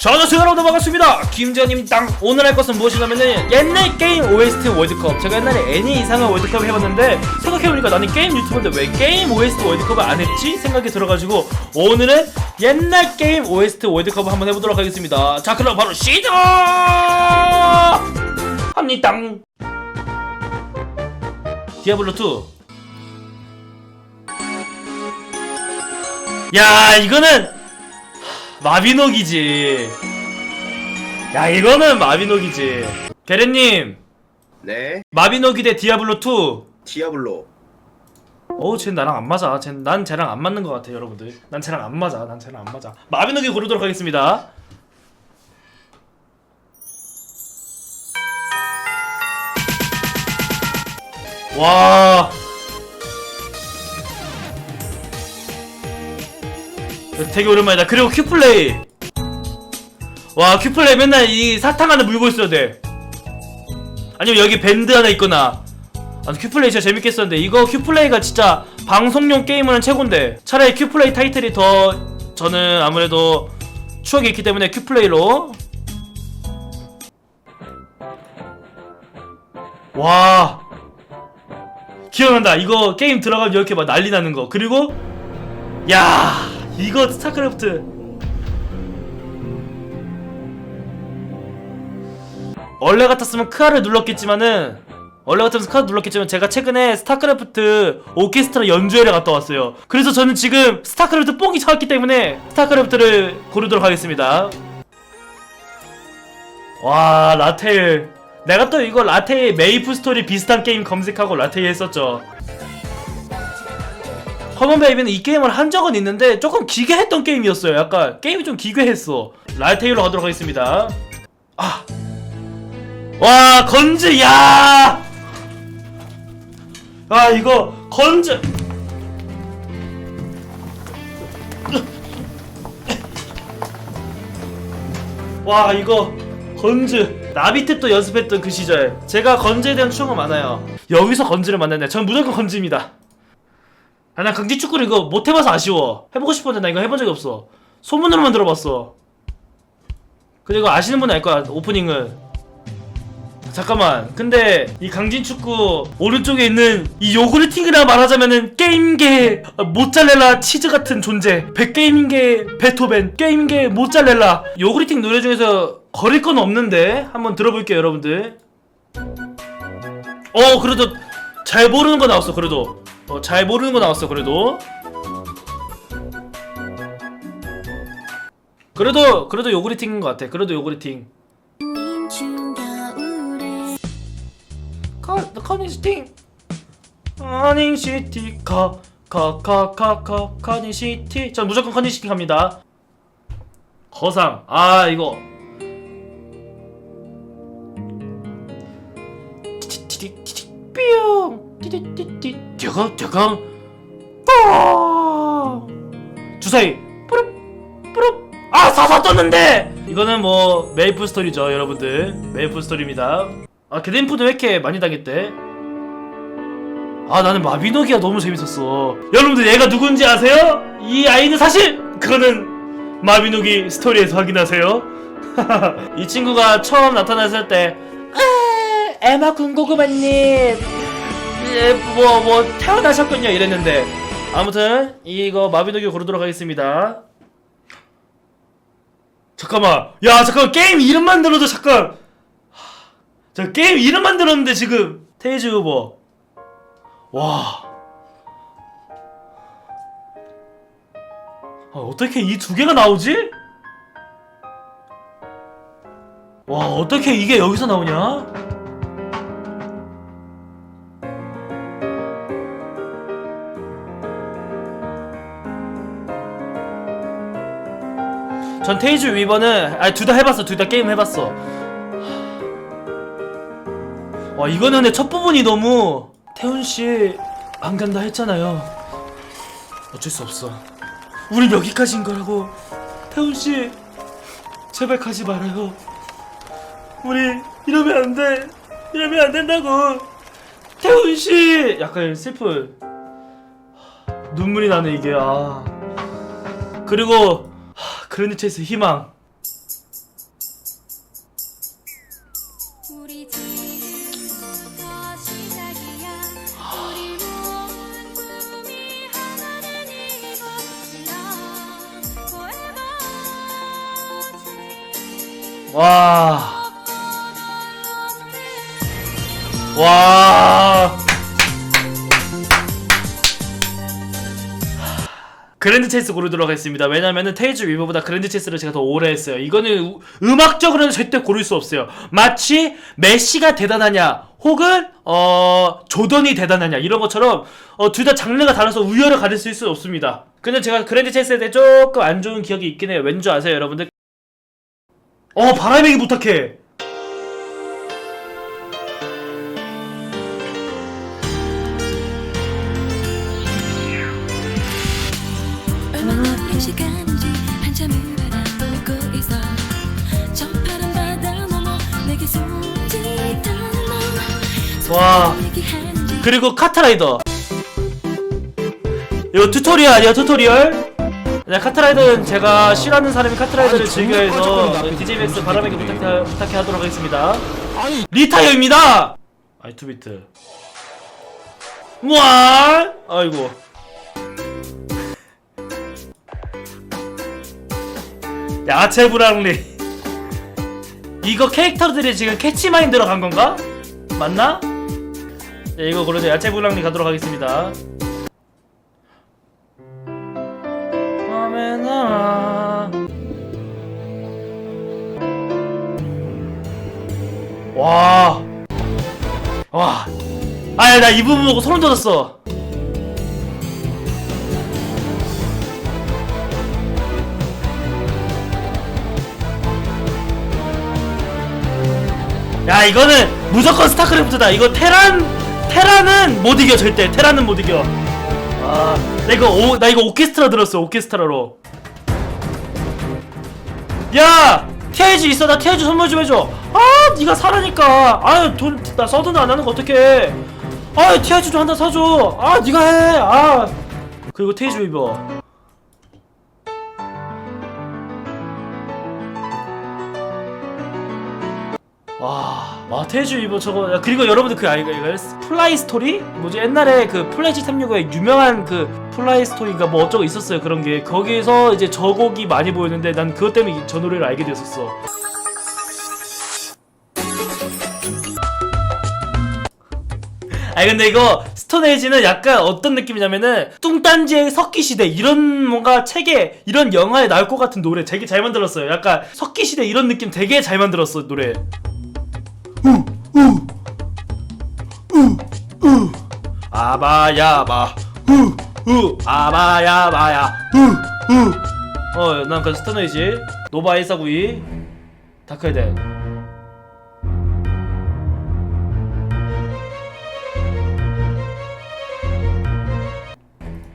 자, 안녕하세요 여러분 반갑습니다. 김재현님 땅 오늘 할 것은 무엇이냐면은 옛날 게임 OST 월드컵. 제가 옛날에 애니 이상의 월드컵을 해봤는데 생각해보니까 나는 게임 유튜버인데 왜 게임 OST 월드컵을 안 했지? 생각이 들어가지고 오늘은 옛날 게임 OST 월드컵을 한번 해보도록 하겠습니다. 자 그럼 바로 시작! 합니다! 디아블로2 야 이거는 마비노기지. 야 이거는 마비노기지. 게레님 네, 마비노기 대 디아블로 2. 디아블로. 어우 쟤 나랑 안 맞아. 쟤, 난 쟤랑 안 맞는 것 같아 여러분들. 난 쟤랑 안 맞아. 난 쟤랑 안 맞아. 마비노기 고르도록 하겠습니다. 와. 되게 오랜만이다. 그리고 큐플레이. 와 큐플레이 맨날 이 사탕 하나 물고 있어야 돼. 아니면 여기 밴드 하나 있거나. 아 큐플레이 진짜 재밌게 했었는데 이거 큐플레이가 진짜 방송용 게임은 최고인데 차라리 큐플레이 타이틀이 더 저는 아무래도 추억이 있기 때문에 큐플레이로 와 기억난다 이거 게임 들어가면 이렇게 막 난리 나는 거 그리고 야 이거 스타크래프트. 원래 같았으면 크아를 눌렀겠지만은 원래 같으면 스카드 눌렀겠지만 제가 최근에 스타크래프트 오케스트라 연주회를 갔다 왔어요. 그래서 저는 지금 스타크래프트 뽕이 차왔기 때문에 스타크래프트를 고르도록 하겠습니다. 와 라테일. 내가 또 이거 라테일 메이플 스토리 비슷한 게임 검색하고 라테일 했었죠 커먼 베이비는 이 게임을 한 적은 있는데 조금 기괴했던 게임이었어요. 약간 게임이 좀 기괴했어. 라테일로 가도록 하겠습니다. 아. 와 건즈 야! 아 이거 건즈. 와 이거 건즈. 나비탭 도 연습했던 그 시절. 제가 건즈에 대한 추억은 많아요. 여기서 건즈를 만났네. 전 무조건 건즈입니다 아 나 강지축구를 이거 못 해봐서 아쉬워. 해보고 싶었는데 나 이거 해본 적이 없어. 소문으로만 들어봤어. 그리고 아시는 분은 알 거야 오프닝은 잠깐만. 근데 이 강진 축구 오른쪽에 있는 이 요구르팅이라 말하자면은 게임계 모짜렐라 치즈 같은 존재. 백게임계 베토벤 게임계 모짜렐라. 요구르팅 노래 중에서 거릴 건 없는데 한번 들어볼게요 여러분들. 어 그래도 잘 모르는 거 나왔어 그래도 어, 잘 모르는 거 나왔어 그래도. 그래도 그래도 요구르팅인 것 같아. 그래도 요구르팅. 커, 커닝시티 커닝시티 커커커커커 커닝시티. 전 무조건 커닝시티 갑니다. 거상. 아 이거 뚜껑 뚜껑 뽕 주사위. 뿌룩 뿌룩. 아 사사 떴는데! 이거는 뭐 메이플 스토리죠 여러분들. 메이플 스토리입니다. 아 게덴푸드 왜 이렇게 많이 당했대? 아 나는 마비노기가 너무 재밌었어. 여러분들 얘가 누군지 아세요? 이 아이는 사실 그거는 마비노기 스토리에서 확인하세요. 이 친구가 처음 나타났을 때 아, 에마 군고구마님 뭐뭐 뭐, 태어나셨군요. 이랬는데. 아무튼 이거 마비노기 고르도록 하겠습니다. 잠깐만. 야 잠깐 게임 이름만 들어도 잠깐. 저 게임 이름만 들었는데 지금. 테이즈 후보. 와. 아, 어떻게 이 두 개가 나오지? 와 어떻게 이게 여기서 나오냐? 전 테이즈 위버는 아니 둘다 해봤어 둘 다 게임 해봤어 와 이거는 근데 첫 부분이 너무 태훈 씨 안 간다 했잖아요. 어쩔 수 없어. 우린 여기까지인 거라고. 태훈 씨 제발 가지 말아요. 우리 이러면 안 돼. 이러면 안 된다고. 태훈 씨 약간 슬픈 눈물이 나네 이게 아. 그리고 크로니체스 희망. 와와 와. 그랜드 체스 고르도록 하겠습니다. 왜냐면은 테이즈 위버보다 그랜드 체스를 제가 더 오래 했어요. 이거는 우- 음악적으로는 절대 고를 수 없어요. 마치 메시가 대단하냐, 혹은 어 조던이 대단하냐 이런 것처럼 어, 둘 다 장르가 달라서 우열을 가릴 수 없습니다. 근데 제가 그랜드 체스에 대해 조금 안 좋은 기억이 있긴 해요. 왠지 아세요, 여러분들? 어 바람에게 부탁해. 시간인지 한참을 바라보고 있어 저 파란 바다 넘어 내게 숨짓하는 너 와. 얘기하는지 그리고 카트라이더 이거 튜토리얼 아니야 튜토리얼? 네, 카트라이더는 제가 싫어하는 사람이 카트라이더를 아니, 즐겨해서 정말 꺼져버린다. DJ맥스 바람에게 부탁해, 부탁해 하도록 하겠습니다 아니 리타이어입니다! 아이 투비트 우와 아이고 야채 브랑리 이거 캐릭터들이 지금 캐치마인드로 간 건가? 맞나? 네, 이거 고르자 야채 브랑리 가도록 하겠습니다 와. 와. 아, 나 이 부분 보고 소름 돋았어. 야, 이거는 무조건 스타크래프트다. 이거 테란 테란은 못 이겨 절대. 테란은 못 이겨. 아, 나 이거 오, 나 이거 오케스트라 들었어. 오케스트라로. 야! 티아이즈 있어. 나 티아이즈 선물 좀 해줘. 아, 네가 사라니까. 아유, 돈, 나 서든 안 하는 거 어떡해. 아, 티아이즈 좀 하나 사줘. 아, 네가 해. 아. 그리고 테이즈 와, 와 테이즈 위버 저거. 야, 그리고 여러분들 그 아이가 이거 플라이 스토리? 뭐지? 옛날에 그 플래시 365에 유명한 그 플라이 스토리가 뭐 어쩌고 있었어요. 그런 게 거기서 이제 저 곡이 많이 보였는데 난 그것 때문에 이- 저 노래를 알게 됐었어. 아니 근데 이거 스톤에이지는 약간 어떤 느낌이냐면은 뚱딴지의 석기시대 이런 뭔가 책에 이런 영화에 나올 것 같은 노래 되게 잘 만들었어요 약간 석기시대 이런 느낌 되게 잘 만들었어 노래 아바야바. 우우 아바야바야. 우우 어난 그 스톤에이지. 노바 149이. 다크헤드.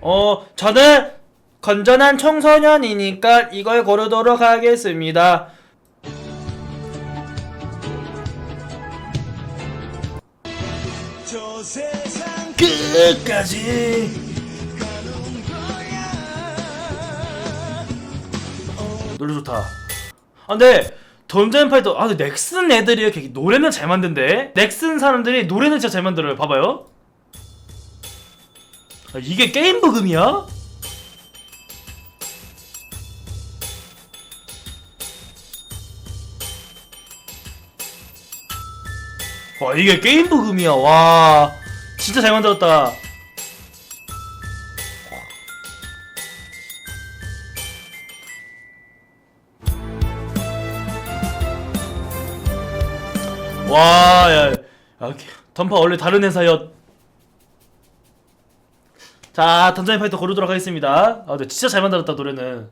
어, 저는 건전한 청소년이니까 이걸 고르도록 하겠습니다. 끝까지. 노래 좋다. 아, 근데 던전 파이터 아, 근데 넥슨 애들이 이렇게 노래는 잘 만든대. 넥슨 사람들이 노래는 진짜 잘 만들어요. 봐봐요. 아, 이게 게임 부금이야? 와 이게 게임 부금이야. 와. 진짜 잘 만들었다. 와야 야, 던파 원래 다른 회사였. 자, 던전 파이터 고르도록 하겠습니다. 아, 근데 진짜 잘 만들었다 노래는.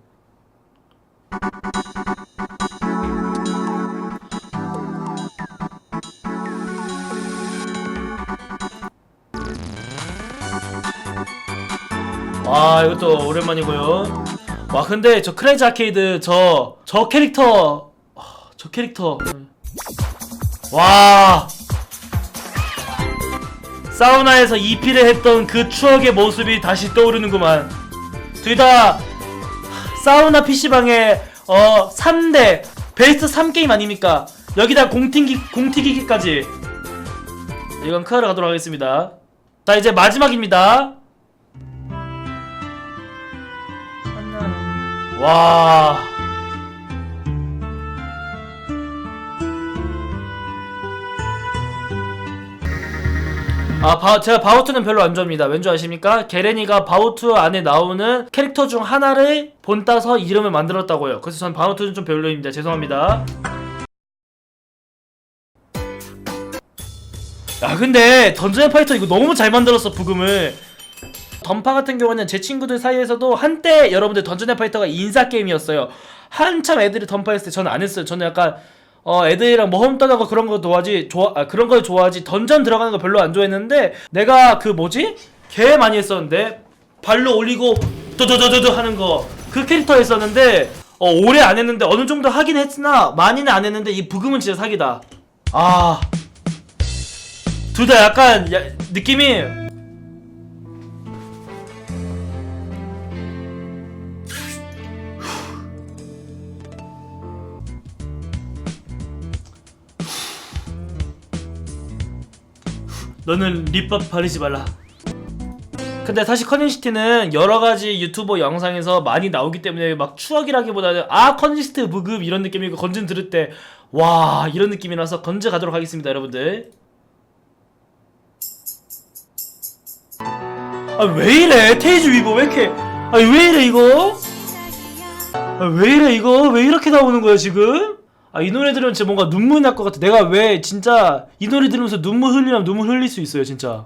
와, 이것도 오랜만이고요. 와, 근데 저 크레이지 아케이드 저 저 캐릭터 아, 저 캐릭터 와. 사우나에서 EP를 했던 그 추억의 모습이 다시 떠오르는구만. 둘 다 사우나 PC방에 어 3대 베스트 3게임 아닙니까? 여기다 공튀기, 공튀기기까지. 이건 크하러 가도록 하겠습니다. 자, 이제 마지막입니다. 와. 아, 바, 제가 바우트는 별로 안 좋아합니다. 왠지 아십니까? 게레니가 바우트 안에 나오는 캐릭터 중 하나를 본 따서 이름을 만들었다고요. 그래서 전 바우트는 좀 별로입니다. 죄송합니다. 야, 근데 던전 파이터 이거 너무 잘 만들었어, 부금을. 던파 같은 경우는 제 친구들 사이에서도 한때 여러분들 던전 앤 파이터가 인싸 게임이었어요. 한참 애들이 던파했을 때 저는 안 했어요. 저는 약간 어 애들이랑 모험 떠나고 그런 거 좋아하지 좋아 아, 그런 걸 좋아하지 던전 들어가는 거 별로 안 좋아했는데 내가 그 뭐지 개 많이 했었는데 발로 올리고 도도도도도 하는 거 그 캐릭터 했었는데 어 오래 안 했는데 어느 정도 하긴 했으나 많이는 안 했는데 이 부금은 진짜 사기다 아 둘 다 약간 야, 느낌이 너는 립밥 바르지 말라. 근데 사실 커닝시티는 여러 가지 유튜버 영상에서 많이 나오기 때문에 막 추억이라기보다는 아 커닝시티 무급 이런 느낌이고 건진 들을 때 와 이런 느낌이라서 건져 가도록 하겠습니다 여러분들. 아 왜 이래 테이즈 위버 왜 이렇게 아 왜 이래 이거 아, 왜 이래 이거 왜 이렇게 나오는 거야 지금? 아 이 노래 들으면 진짜 뭔가 눈물 날 것 같아. 내가 왜 진짜 이 노래 들으면서 눈물 흘리면 눈물 흘릴 수 있어요 진짜.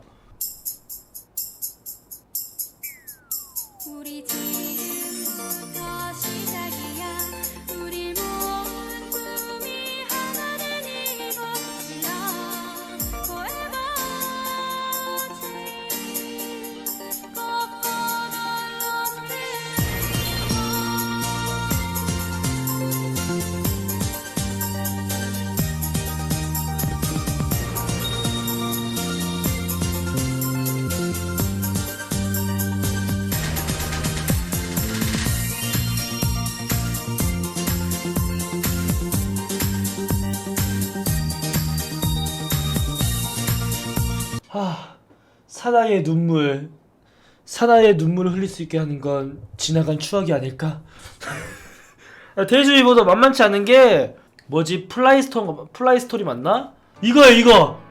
사나이의 눈물 사나이의 눈물을 흘릴 수 있게 하는 건 지나간 추억이 아닐까? 데이즈위보다 만만치 않은 게 뭐지? 플라이스토 플라이스토리 맞나? 이거야 이거!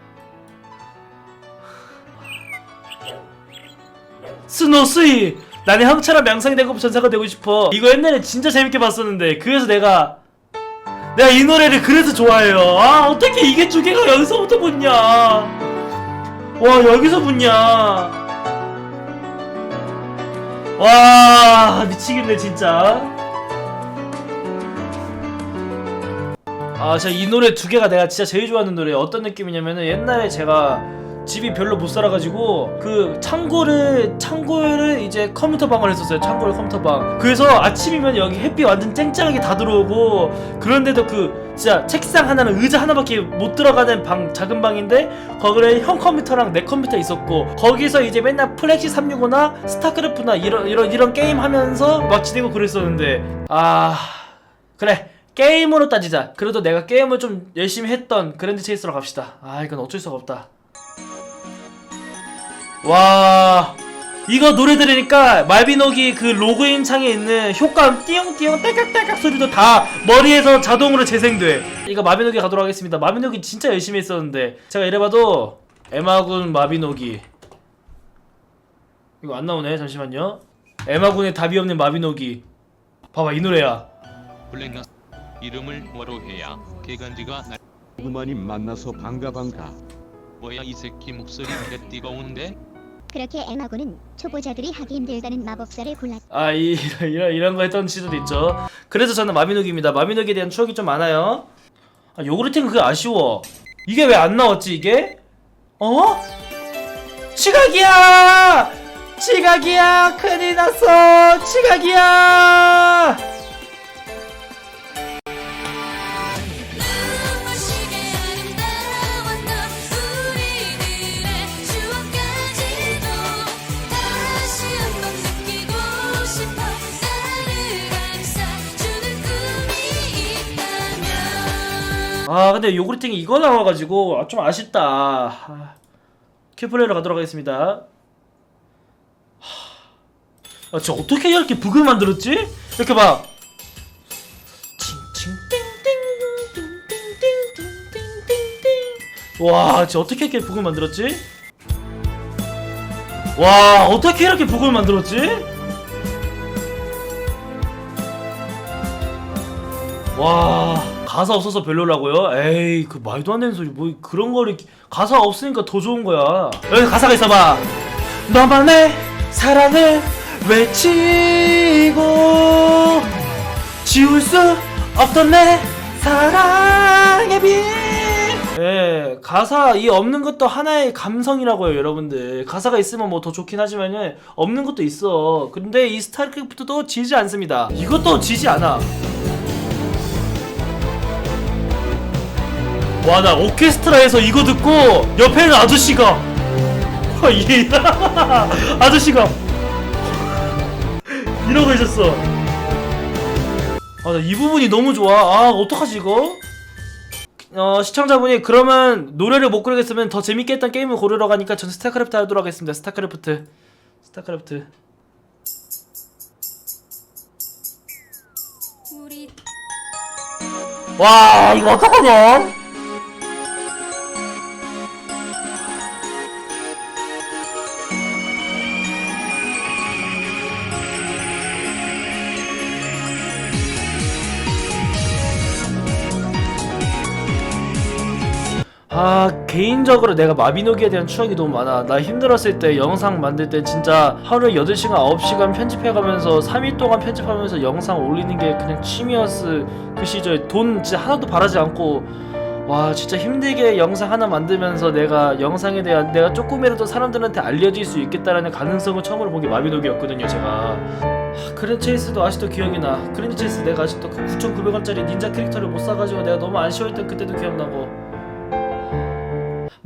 스노스이! 나는 형처럼 명성이 되고 전사가 되고 싶어. 이거 옛날에 진짜 재밌게 봤었는데 그래서 내가 내가 이 노래를 그래서 좋아해요. 아 어떻게 이게 두 개가 여기서부터 붙냐 와 여기서 붙냐? 와 미치겠네 진짜. 아 제가 이 노래 두 개가 내가 진짜 제일 좋아하는 노래예요 어떤 느낌이냐면은 옛날에 제가 집이 별로 못 살아가지고 그 창고를 창고를 이제 컴퓨터 방을 했었어요. 창고를 컴퓨터 방. 그래서 아침이면 여기 햇빛 완전 쨍쨍하게 다 들어오고 그런데도 그 진짜 책상 하나는 의자 하나밖에 못 들어가는 방 작은 방인데 거기에 형 컴퓨터랑 내 컴퓨터 있었고 거기서 이제 맨날 플래시 365나 스타크래프트나 이런 이런 이런 게임 하면서 막 지내고 그랬었는데 아 그래. 게임으로 따지자. 그래도 내가 게임을 좀 열심히 했던 그랜드 체이스로 갑시다. 아 이건 어쩔 수가 없다. 와 이거 노래 들으니까 말비노기 그 로그인 창에 있는 효과음 띠용띠용 딸깍딸깍 소리도 다 머리에서 자동으로 재생돼. 이거 마비노기 가도록 하겠습니다. 마비노기 진짜 열심히 했었는데. 제가 이래봐도 에마군 마비노기. 이거 안 나오네 잠시만요. 에마군의 답이 없는 마비노기. 봐봐 이 노래야. 블랙나 이름을 뭐로 해야 개간지가 날 그만이 만나서 반가 반가. 뭐야 이 새끼 목소리 개 뜨거운데 그렇게 에마고는 초보자들이 하기 힘들다는 마법사를 골랐. 아 이, 이런, 이런 거 했던 시절도 있죠. 그래서 저는 마비노기입니다. 마비노기에 대한 추억이 좀 많아요. 아, 요구르트는 그게 아쉬워. 이게 왜 안 나왔지 이게? 어? 지각이야! 지각이야! 큰일 났어! 지각이야! 아 근데 요구르팅이 이거 나와가지고 아, 좀 아쉽다 아, 큐플레이로 가도록 하겠습니다 아, 진짜 어떻게 이렇게 북을 만들었지? 이렇게 봐 와, 진짜 어떻게 이렇게 북을 만들었지? 와, 어떻게 이렇게 북을 만들었지? 와. 가사 없어서 별로라고요? 에이 그 말도 안 되는 소리 뭐 그런 거를 가사 없으니까 더 좋은 거야 여기 가사가 있어봐 너만의 사랑을 외치고 지울 수 없던 내 사랑의 빛 예, 가사 이 없는 것도 하나의 감성이라고요, 여러분들. 가사가 있으면 뭐 더 좋긴 하지만은 없는 것도 있어. 근데 이 스타크래프트도 지지 않습니다. 이것도 지지 않아. 와, 나 오케스트라에서 이거 듣고 옆에는 아저씨가 와, 이 아저씨가 이러고 있었어. 아, 나 이 부분이 너무 좋아. 아, 어떡하지 이거? 어, 시청자분이 그러면 노래를 못 고르겠으면 더 재밌게 했던 게임을 고르러 가니까 전 스타크래프트 하도록 하겠습니다. 스타크래프트. 스타크래프트. 와, 이거 어떡하냐? 아 개인적으로 내가 마비노기에 대한 추억이 너무 많아. 나 힘들었을 때 영상 만들 때 진짜 하루에 8시간 9시간 편집해가면서 3일 동안 편집하면서 영상 올리는 게 그냥 취미였을 그 시절. 돈 진짜 하나도 바라지 않고 와 진짜 힘들게 영상 하나 만들면서 내가 영상에 대한 내가 조금이라도 사람들한테 알려질 수 있겠다라는 가능성을 처음으로 본 게 마비노기였거든요 제가. 하, 그랜드 체이스도 아직도 기억이 나. 그랜드 체이스 내가 아직도 그 9,900원짜리 닌자 캐릭터를 못 사가지고 내가 너무 아쉬워했던 그때도 기억나고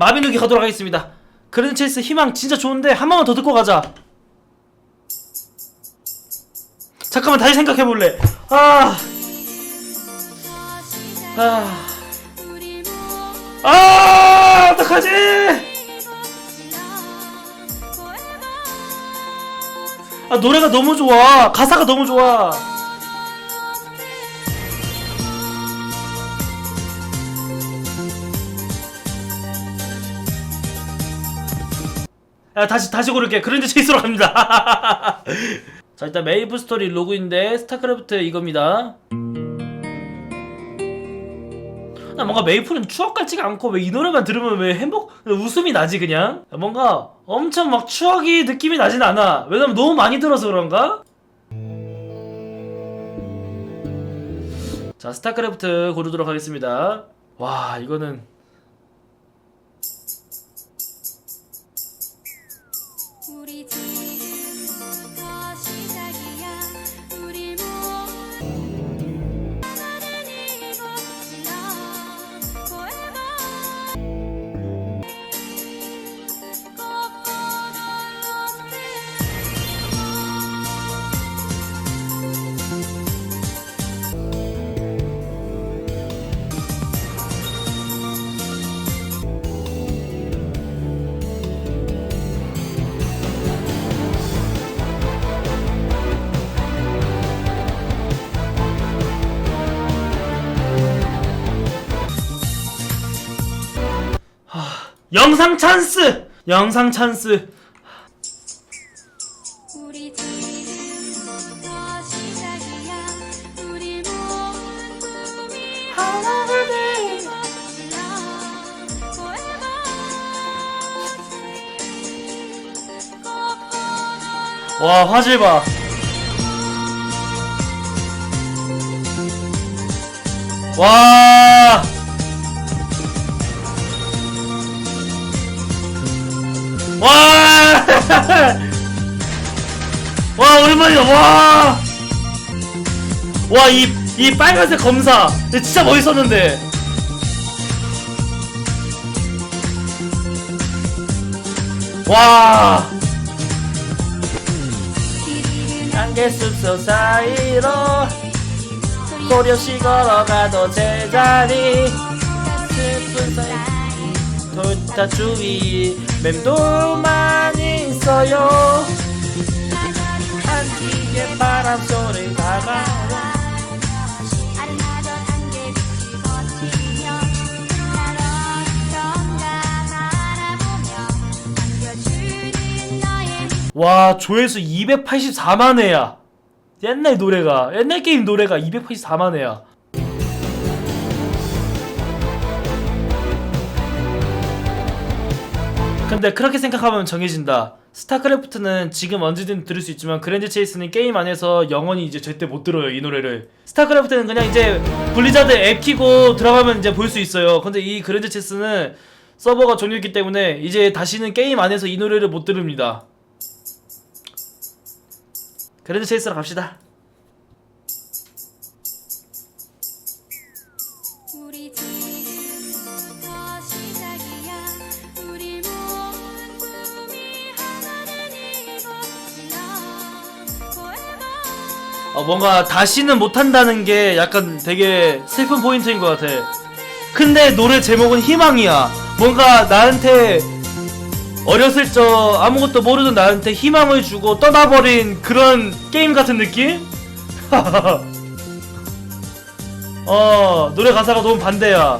마비노기 가도록 하겠습니다. 그랜드 체이스 희망 진짜 좋은데 한 번만 더 듣고 가자. 잠깐만 다시 생각해 볼래. 아, 아, 아, 어떡하지? 아 노래가 너무 좋아. 가사가 너무 좋아. 야 다시 다시 고를게. 그랜드 체이스로 갑니다. 자 일단 메이플 스토리 로그인데 스타크래프트 이겁니다. 나 뭔가 메이플은 추억 같지가 않고 왜 이 노래만 들으면 왜 행복 웃음이 나지 그냥? 뭔가 엄청 막 추억이 느낌이 나진 않아. 왜냐면 너무 많이 들어서 그런가? 자 스타크래프트 고르도록 하겠습니다. 와 이거는 우리 영상 찬스 영상 찬스 우리 지금부터 시작이야 꿈이 하나가 와 화질 봐. 와. 와. 와 오랜만이다. 와. 와 이 이 빨간색 검사 진짜 멋있었는데. 와. 길이는 안개 숲속 사이로 고려시 걸어가도 제자리 슬픈 사이 돌다 주위 맴돌만 있어요. 한기의 바람 소리 다가 아른하던 안개빛이 거치며 날 어디선가 바라보며 안겨주는 너의 와 조회수 284만 회야. 옛날 노래가 옛날 게임 노래가 284만 회야 근데 그렇게 생각하면 정해진다. 스타크래프트는 지금 언제든 들을 수 있지만 그랜드 체이스는 게임 안에서 영원히 이제 절대 못 들어요 이 노래를. 스타크래프트는 그냥 이제 블리자드 앱 키고 들어가면 이제 볼 수 있어요. 근데 이 그랜드 체이스는 서버가 종료했기 때문에 이제 다시는 게임 안에서 이 노래를 못 들읍니다. 그랜드 체이스로 갑시다 어, 뭔가 다시는 못한다는 게 약간 되게 슬픈 포인트인 것 같아. 근데 노래 제목은 희망이야. 뭔가 나한테 어렸을 적 아무것도 모르던 나한테 희망을 주고 떠나버린 그런 게임 같은 느낌? 어, 노래 가사가 너무 반대야.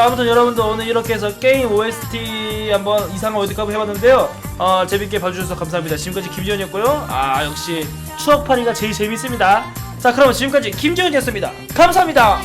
자 아무튼 여러분들 오늘 이렇게 해서 게임 OST 한번 이상한 월드컵을 해봤는데요. 어, 재밌게 봐주셔서 감사합니다. 지금까지 김지현이었고요. 아 역시 추억파리가 제일 재밌습니다. 자 그럼 지금까지 김지현이었습니다. 감사합니다